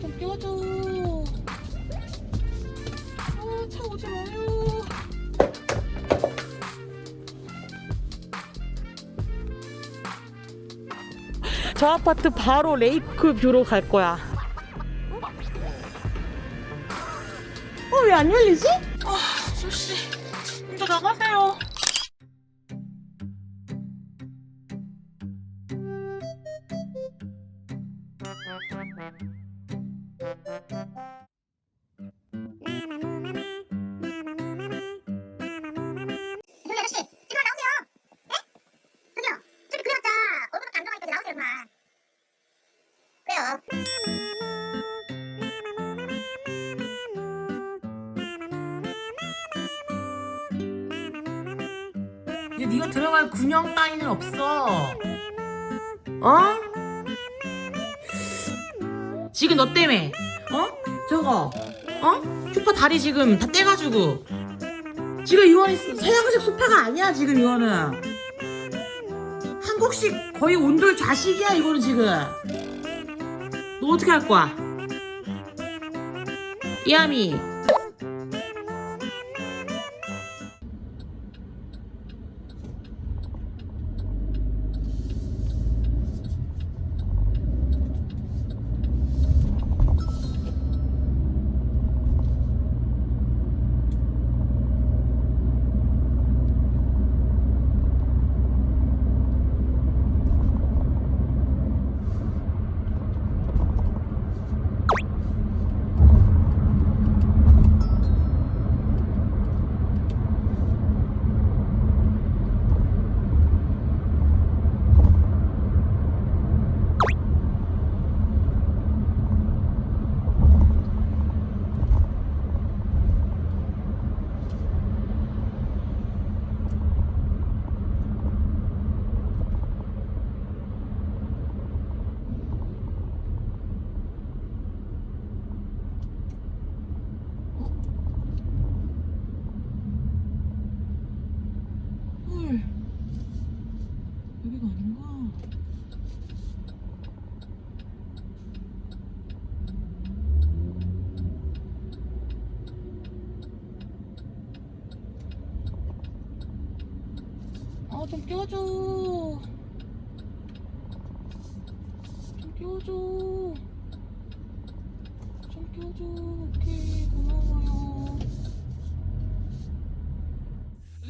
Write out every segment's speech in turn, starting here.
좀 껴줘. 아, 차 오지 마요. 저 아파트 바로 레이크 뷰로 갈 거야. 어, 왜 안 열리지? 아, 수씨. 먼저 나가세요. 들어갈 군형 따위는 없어. 어? 지금 너 때문에. 어? 저거. 어? 슈퍼 다리 지금 다 떼가지고. 지금 이거는 서양식 소파가 아니야 지금 이거는. 한국식 거의 온돌 좌식이야 이거는 지금. 너 어떻게 할 거야? 이하미. 좀 껴줘. 좀 껴줘. 좀 껴줘. 오케이, 고마워요.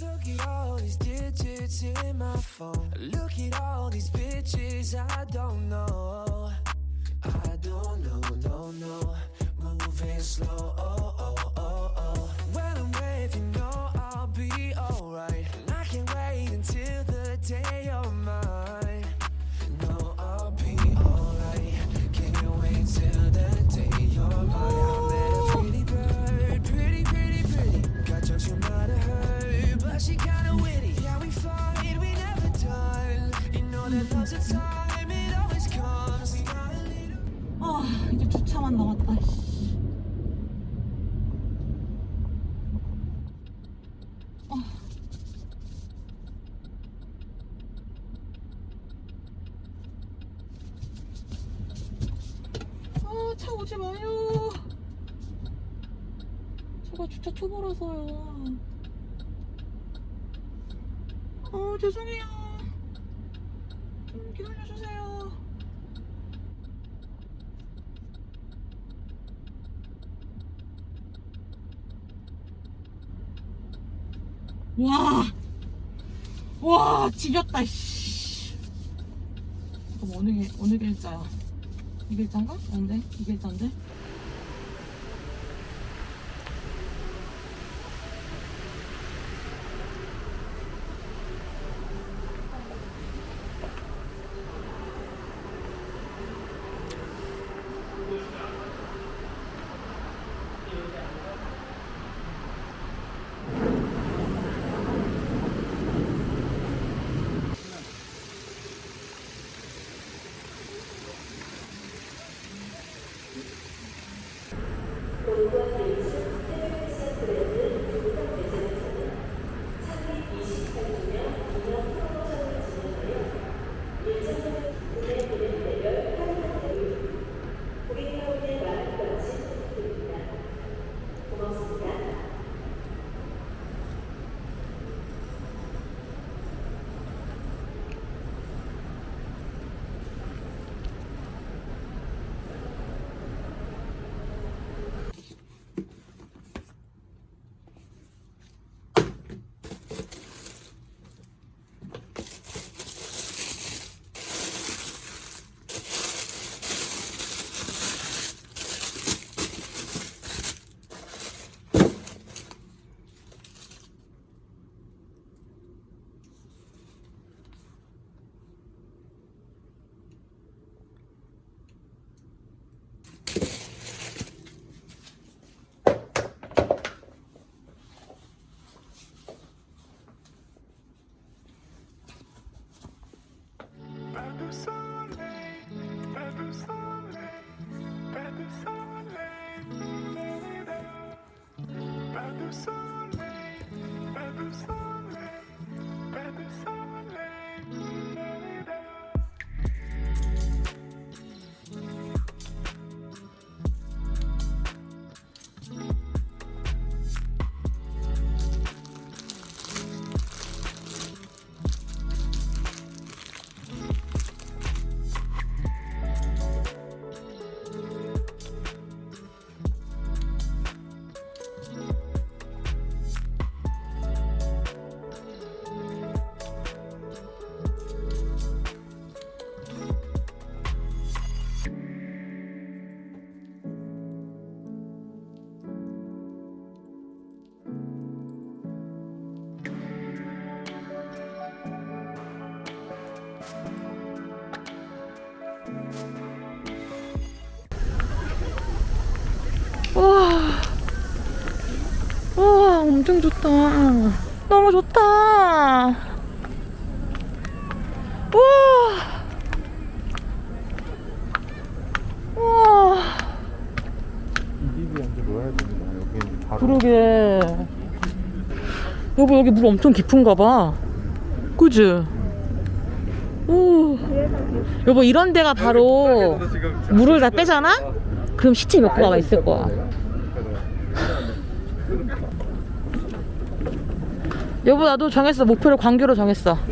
Look at all these digits in my phone. Look at all these bitches I don't know. I don't know, don't know. Moving slow. 제가 주차 초보라서요. 아, 죄송해요. 좀 기다려주세요. 와, 와, 지렸다, 씨. 어느 게, 어느 글자야? 이 글자인가? 아닌데? 이 글자인데? Thank you. 엄청 좋다. 너무 좋다. 우와. 우와. 이 집이. 여기 바로. 그러게. 여보, 여기 물 엄청 깊은가 봐. 그지? 오. 여보, 이런 데가 바로 물을 다 빼잖아? 그럼 시체 몇 개가 있을 거야. 여보, 나도 정했어. 목표를 광교로 정했어.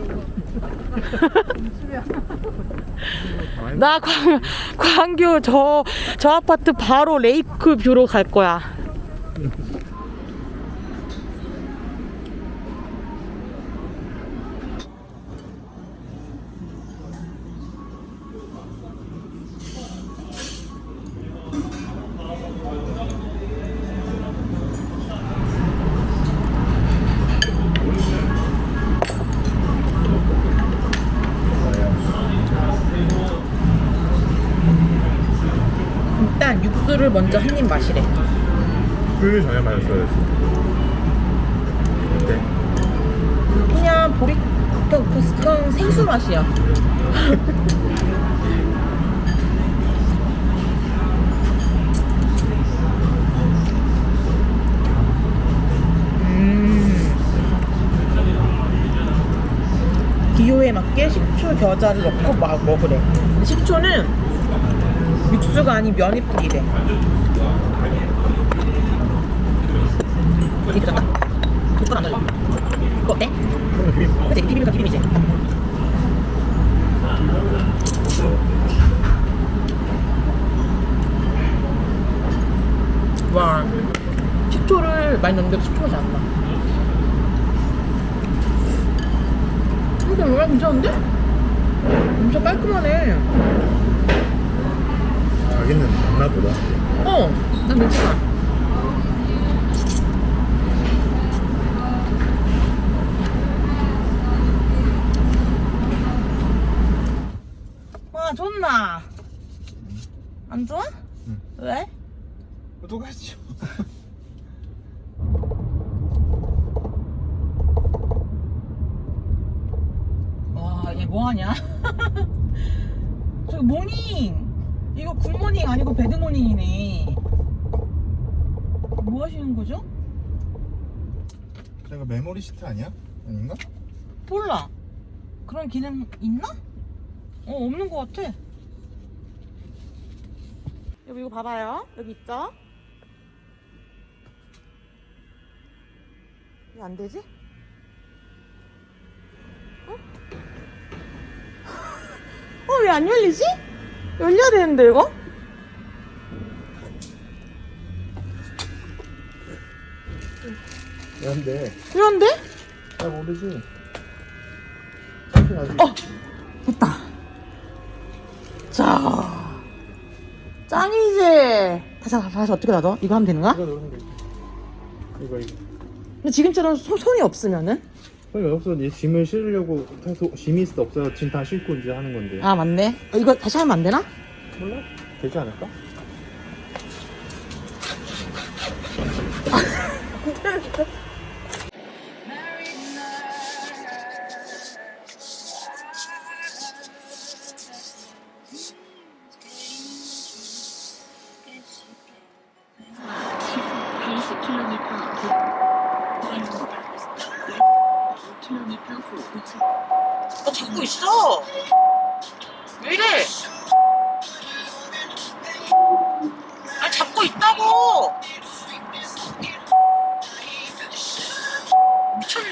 나 광, 광교 저, 저 아파트 바로 레이크 뷰로 갈 거야. 육수를 먼저 한 입 마시래. 꿀 전에 마셨어야지. 어때? 그냥 보리 그, 그, 그건 생수 맛이야. 음. 기호에 맞게 식초 겨자를 넣고 막 먹으래. 식초는 육수가 아닌 면이 뿌리래. 안. 이거 어때? 그치 비빔이니까 비빔이지 와 식초를 많이 넣는데 식초 맛이 안나 근데 뭐야 괜찮은데? 엄청 깔끔하네 자기는 안나 보다. 어난 괜찮아 와 좋나? 안 좋아? 응. 왜? 똑같죠. 와, 얘 뭐하냐? 저 모닝! 이거 굿모닝 아니고 배드모닝이네. 뭐 하시는 거죠? 내가 메모리 시트 아니야? 아닌가? 몰라. 그런 기능 있나? 어, 없는 것 같아. 여기 이거 봐봐요. 여기 있죠? 왜 안 되지? 어? 어, 왜 안 열리지? 열려야 되는데, 이거? 왜안돼? 왜안 돼? 잘 모르지. 어! 됐다. 자. 짱이지? 다시, 다시 어떻게 놔둬? 이거 하면 되는 거야? 이거. 이거 이거. 근데 지금처럼 손, 손이 없으면은? 없어. 얘 짐을 실으려고 계속 짐이 있어 없어요. 짐 다 싣고 이제 하는 건데. 아, 맞네. 어, 이거 다시 하면 안 되나? 몰라? 되지 않을까?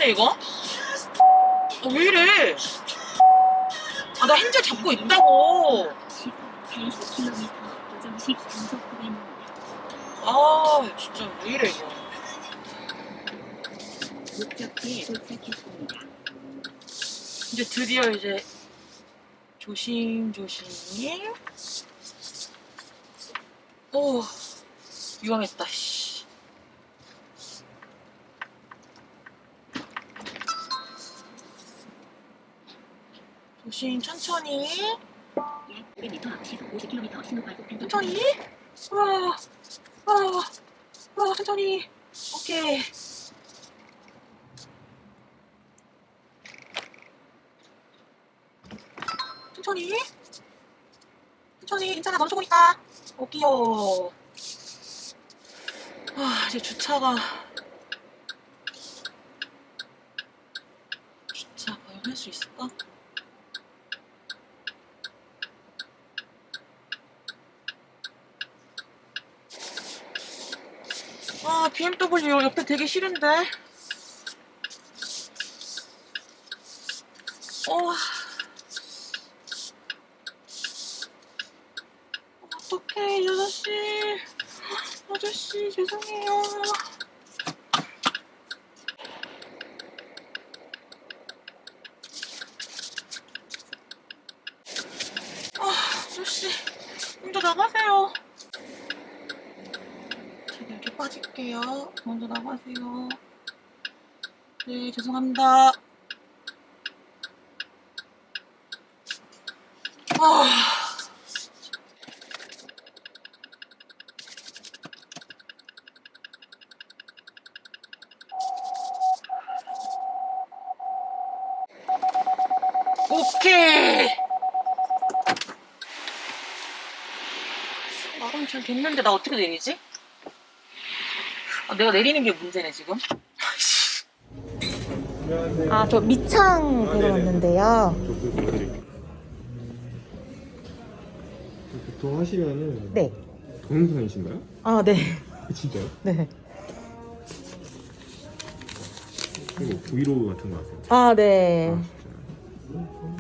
미쳤네, 이거? 아, 왜 이래? 아, 나 핸들 잡고 있다고. 시속 80km 고정식 단속 구간입니다. 아, 진짜 왜 이래, 이거. 목적지에 도착했습니다. 이제 드디어 이제 조심조심. 오, 위험했다, 씨. 조심 천천히. 천천히? 우와 우와 우와 천천히. 오케이. 천천히? 천천히. 괜찮아 넘쳐보니까. 오기요. 아 이제 주차가. 주차 과연 할 수 있을까? BMW 옆에 되게 싫은데. 어. 어떡해, 이 아저씨. 아저씨, 죄송해요. 아, 아저씨. 먼저 나가세요. 제가 빠질게요. 먼저 나가세요. 네, 죄송합니다. 아. 오케이. 마감 잘 됐는데 나 어떻게 내리지? 아, 내가 내리는 게 문제네 지금. 아 저 미창 아, 보러. 왔는데요. 보통 하시면은 네. 동영상이신가요? 아 네. 진짜요? 네. 그리고 브이로그 같은 거 하세요? 아 네. 아, 진짜요?